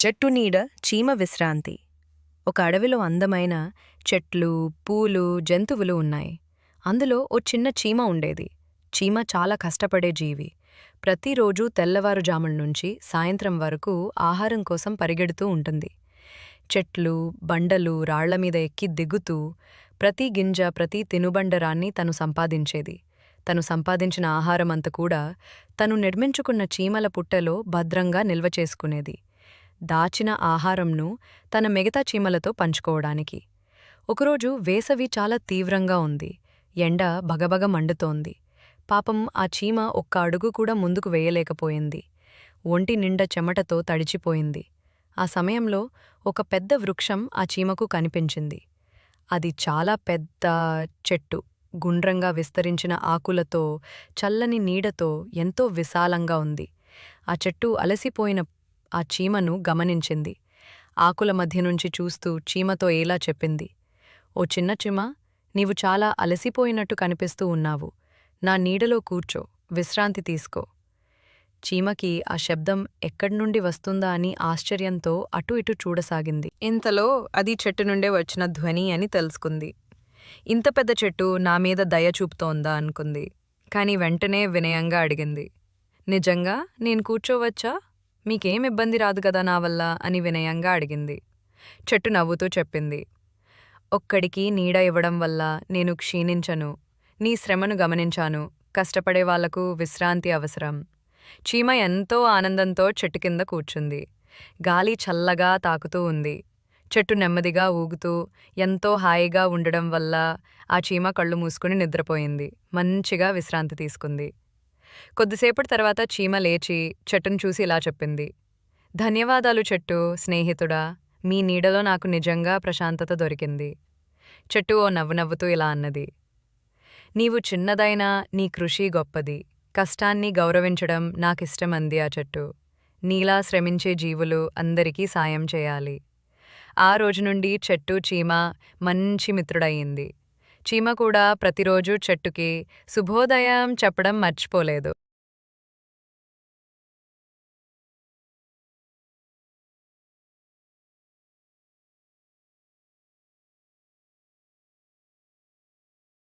చెట్టు నీడ చీమ విశ్రాంతి. ఒక అడవిలో అందమైన చెట్లు పూలు జంతువులు ఉన్నాయి. అందులో ఓ చిన్న చీమ ఉండేది. చీమ చాలా కష్టపడే జీవి. ప్రతిరోజు తెల్లవారుజాముల నుంచి సాయంత్రం వరకు ఆహారం కోసం పరిగెడుతూ ఉంటుంది. చెట్లు బండలు రాళ్ళమీద ఎక్కి దిగుతూ ప్రతి గింజ ప్రతి తినుబండరాన్ని తను సంపాదించేది. తను సంపాదించిన ఆహారమంత కూడా తను నిర్మించుకున్న చీమల పుట్టలో భద్రంగా నిల్వ చేసుకునేది. దాచిన ఆహారంను తన మిగతా చీమలతో పంచుకోవడానికి. ఒకరోజు వేసవి చాలా తీవ్రంగా ఉంది. ఎండ భగభగ మండుతోంది. పాపం ఆ చీమ ఒక్క అడుగు కూడా ముందుకు వేయలేకపోయింది. ఒంటి నిండా చెమటతో తడిచిపోయింది. ఆ సమయంలో ఒక పెద్ద వృక్షం ఆ చీమకు కనిపించింది. అది చాలా పెద్ద చెట్టు. గుండ్రంగా విస్తరించిన ఆకులతో చల్లని నీడతో ఎంతో విశాలంగా ఉంది. ఆ చెట్టు అలసిపోయిన ఆ చీమను గమనించింది. ఆకుల మధ్య నుంచి చూస్తూ చీమతో ఏలా చెప్పింది. ఓ చిన్న చీమ నీవు చాలా అలసిపోయినట్టు కనిపిస్తూ ఉన్నావు. నా నీడలో కూర్చో విశ్రాంతి తీసుకో. చీమకి ఆ శబ్దం ఎక్కడ్నుండి వస్తుందా అని ఆశ్చర్యంతో అటు ఇటు చూడసాగింది. ఇంతలో అది చెట్టు నుండే వచ్చిన ధ్వని అని తెలుసుకుంది. ఇంత పెద్ద చెట్టు నా మీద దయ చూపుతోందా? అనుకుంది. కాని వెంటనే వినయంగా అడిగింది. నిజంగా నేను కూర్చోవచ్చా? మీకేం ఇబ్బంది రాదు కదా నా వల్ల? అని వినయంగా అడిగింది. చెట్టు నవ్వుతూ చెప్పింది. ఒక్కడికి నీడ ఇవ్వడం వల్ల నేను క్షీణించను. నీ శ్రమను గమనించాను. కష్టపడే వాళ్ళకు విశ్రాంతి అవసరం. చీమ ఎంతో ఆనందంతో చెట్టు కింద కూర్చుంది. గాలి చల్లగా తాకుతూ ఉంది. చెట్టు నెమ్మదిగా ఊగుతూ ఎంతో హాయిగా ఉండడం వల్ల ఆ చీమ కళ్ళు మూసుకుని నిద్రపోయింది. మంచిగా విశ్రాంతి తీసుకుంది. కొద్దిసేపటి తర్వాత చీమ లేచి చెట్టును చూసి ఇలా చెప్పింది. ధన్యవాదాలు చెట్టు స్నేహితుడా. మీ నీడలో నాకు నిజంగా ప్రశాంతత దొరికింది. చెట్టు ఓ నవ్వు నవ్వుతూ ఇలా అన్నది. నీవు చిన్నదైనా నీ కృషి గొప్పది. కష్టాన్ని గౌరవించడం నాకిష్టమంది ఆ చెట్టు. నీలా శ్రమించే జీవులు అందరికీ సాయం చేయాలి. ఆ రోజు నుండి చెట్టు చీమ మంచి మిత్రుడయ్యింది. చీమ కూడా ప్రతిరోజు చెట్టుకి శుభోదయం చెప్పడం మర్చిపోలేదు.